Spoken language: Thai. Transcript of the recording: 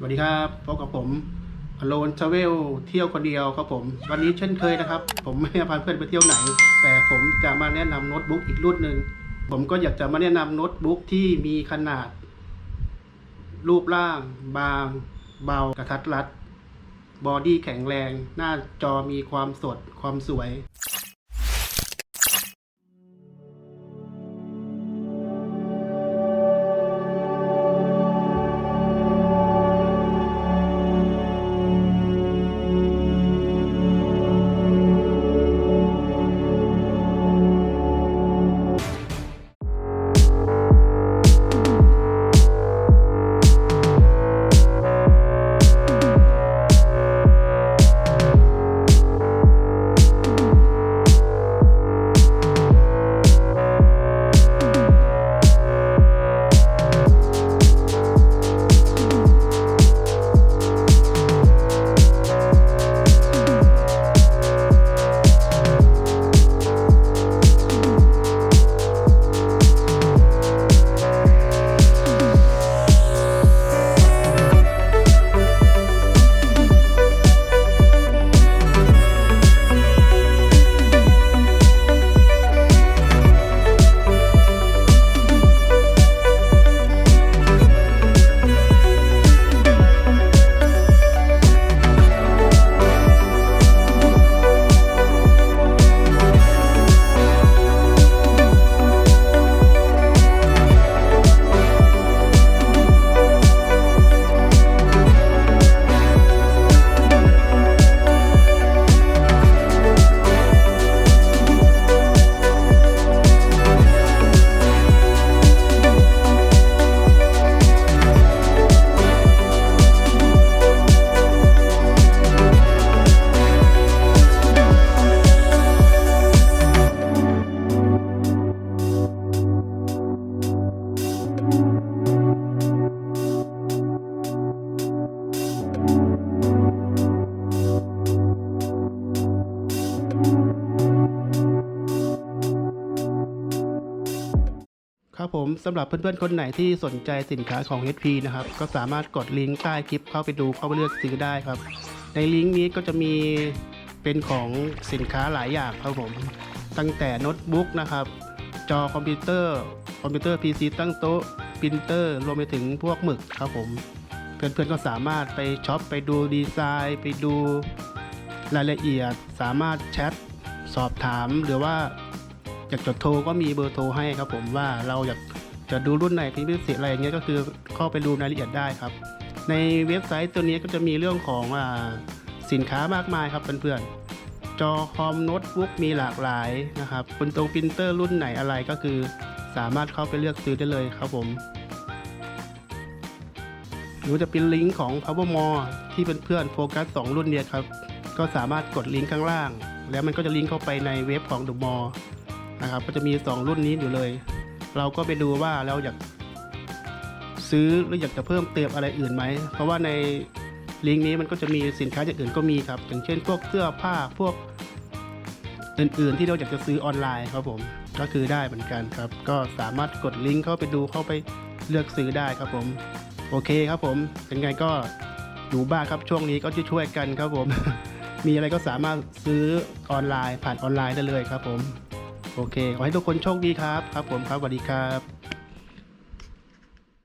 สวัสดีครับพบกับผมอโลนทราเวลเที่ยวคนเดียวครับผม วันนี้เช่นเคยนะครับ ผมไม่พาเพื่อนไปเที่ยวไหน แต่ผมจะมาแนะนำโน้ตบุ๊กอีกรุ่นหนึ่งผมก็อยากจะมาแนะนำโน้ตบุ๊กที่มีขนาด รูปร่าง บาง เบากระทัดรัด บอดี้แข็งแรง หน้าจอมีความสดความสวย ครับผมสำหรับเพื่อนๆ คนไหนที่สนใจสินค้าของ HP นะครับ ก็สามารถกดลิงก์ใต้คลิปเข้าไปดูเข้าไปเลือกซื้อได้ครับ ในลิงก์นี้ก็จะมีเป็นของสินค้าหลายอย่างครับผม ตั้งแต่โน้ตบุ๊กนะครับ จอคอมพิวเตอร์ คอมพิวเตอร์ PC ตั้งโต๊ะปรินเตอร์รวมไปถึงพวกหมึกครับผม เพื่อนๆ ก็สามารถไปช็อปไปดูดีไซน์ ไปดูรายละเอียด สามารถแชทสอบถามหรือว่า อยากจะโทรก็มีเบอร์โทรให้ครับผมว่าเราอยากจะดูรุ่นไหนเป็นพิเศษอะไรอย่างเงี้ยก็คือเข้าไปดูรายละเอียดได้ครับ ในเว็บไซต์ตัวนี้ก็จะมีเรื่องของอสินค้ามากมายครับเพื่อนๆจอคอมโน้ตบุ๊กมีหลากหลายนะครับเป็นตรงปรินเตอร์รุ่นไหนอะไรก็คือ สามารถเข้าไปเลือกซื้อได้เลยครับผมหรือจะเป็นลิงก์ของ PowerMore ที่เพื่อนๆโฟกัส 2 รุ่นเนี้ยครับ ก็สามารถกดลิงก์ข้างล่าง แล้วมันก็จะลิงก์เข้าไปในเว็บของ The Mall นะครับ ก็จะมี 2 รุ่นนี้อยู่เลย เราก็ไปดูว่าเราอยากซื้อหรืออยากจะเพิ่มเติมอะไรอื่นไหม เพราะว่าในลิงก์นี้มันก็จะมีสินค้าอย่างอื่นก็มีครับ อย่างเช่น พวกเสื้อผ้าพวกอื่นๆ ที่เราอยากจะซื้อออนไลน์ครับผม ก็คือได้เหมือนกันครับ ก็สามารถกดลิงก์เข้าไปดูเข้าไปเลือกซื้อได้ครับผม โอเคครับผมเป็นไงก็อยู่บ้านครับช่วงนี้ก็จะช่วยกันครับผม มีอะไรก็สามารถซื้อออนไลน์ผ่านออนไลน์ได้เลยครับผม โอเค ขอให้ทุกคนโชคดีครับ ครับผมครับสวัสดีครับ